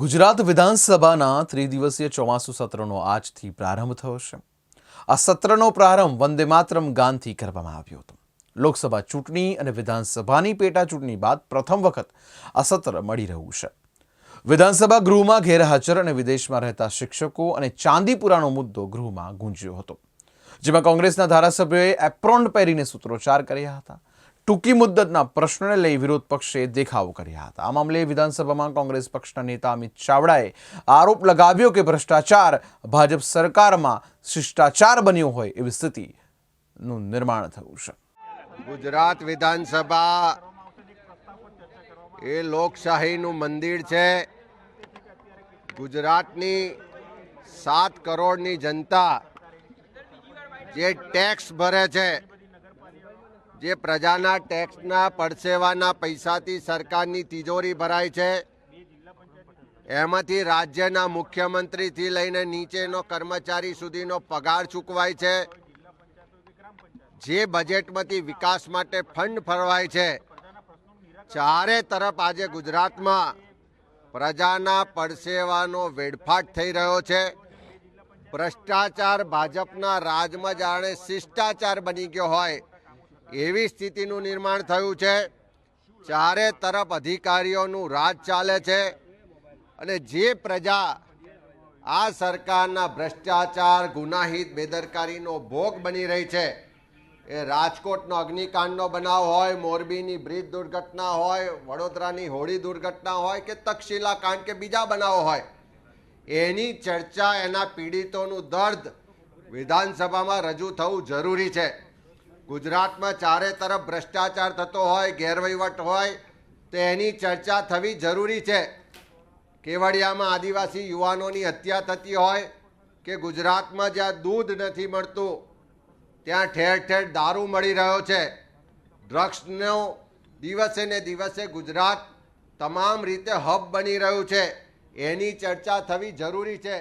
ગુજરાત વિધાનસભાના ત્રિદિવસીય ચોમાસુ સત્રનો આજથી પ્રારંભ થયો છે. આ સત્રનો પ્રારંભ વંદે માતરમ ગાનથી કરવામાં આવ્યો હતો. લોકસભા ચૂંટણી અને વિધાનસભાની પેટા ચૂંટણી બાદ પ્રથમ વખત આ સત્ર મળી રહ્યું છે. વિધાનસભા ગૃહમાં ગેરહાજર અને વિદેશમાં રહેતા શિક્ષકો અને ચાંદીપુરાનો મુદ્દો ગૃહમાં ગુંજ્યો હતો, જેમાં કોંગ્રેસના ધારાસભ્યોએ એપ્રોન પહેરીને સૂત્રોચ્ચાર કર્યા હતા. ટૂંકી મુદ્દતના પ્રશ્નને લઈ વિરોધ પક્ષે દેખાવો કર્યા હતા. આ મામલે વિધાનસભામાં કોંગ્રેસ પક્ષના નેતા અમિત ચાવડાએ આરોપ લગાવ્યો કે ભ્રષ્ટાચાર ભાજપ સરકારમાં શિષ્ટાચાર બન્યો હોય એવી સ્થિતિનું નિર્માણ થયું છે. ગુજરાત વિધાનસભા એ લોકશાહીનું મંદિર છે. ગુજરાતની સાત કરોડની જનતા જે ટેક્સ ભરે છે જે પ્રજાના ટેક્સના પડસેવાના પૈસાથી સરકારની તિજોરી ભરાય છે. એમાંથી રાજ્યના મુખ્યમંત્રીથી લઈને નીચેનો કર્મચારી સુધીનો પગાર ચૂકવાય છે. જે બજેટમાંથી વિકાસ માટે ફંડ ફરવાય છે. ચારે તરફ આજે ગુજરાતમાં પ્રજાના પડસેવાનો વેડફાટ થઈ રહ્યો છે. ભ્રષ્ટાચાર ભાજપના રાજમાં જાણે શિષ્ટાચાર બની ગયો હોય. એવી સ્થિતિનું નિર્માણ થયું છે, ચારે તરફ અધિકારીઓનું રાજ ચાલે છે અને જે પ્રજા આ સરકારના ભ્રષ્ટાચાર, ગુનાહિત, બેદરકારીનો ભોગ બની રહી છે, એ રાજકોટનો અગ્નિકાંડનો બનાવ હોય, મોરબીની બ્રિજ દુર્ઘટના હોય, વડોદરાની હોળી દુર્ઘટના હોય કે તક્ષશિલા કાંડ કે બીજા બનાવો હોય, એની ચર્ચા, એના પીડિતોનું દર્દ વિધાનસભામાં રજૂ થવું જરૂરી છે. ગુજરાતમાં ચારે તરફ ભ્રષ્ટાચાર થતો હોય, ગેરવહીવટ હોય, તો એની ચર્ચા થવી જરૂરી છે. કેવડિયામાં આદિવાસી યુવાનોની હત્યા થતી હોય કે ગુજરાતમાં જ્યાં દૂધ નથી મળતું, ત્યાં ઠેર ઠેર દારૂ મળી રહ્યો છે. ડ્રગ્સનો દિવસે ને દિવસે ગુજરાત તમામ રીતે હબ બની રહ્યું છે. એની ચર્ચા થવી જરૂરી છે.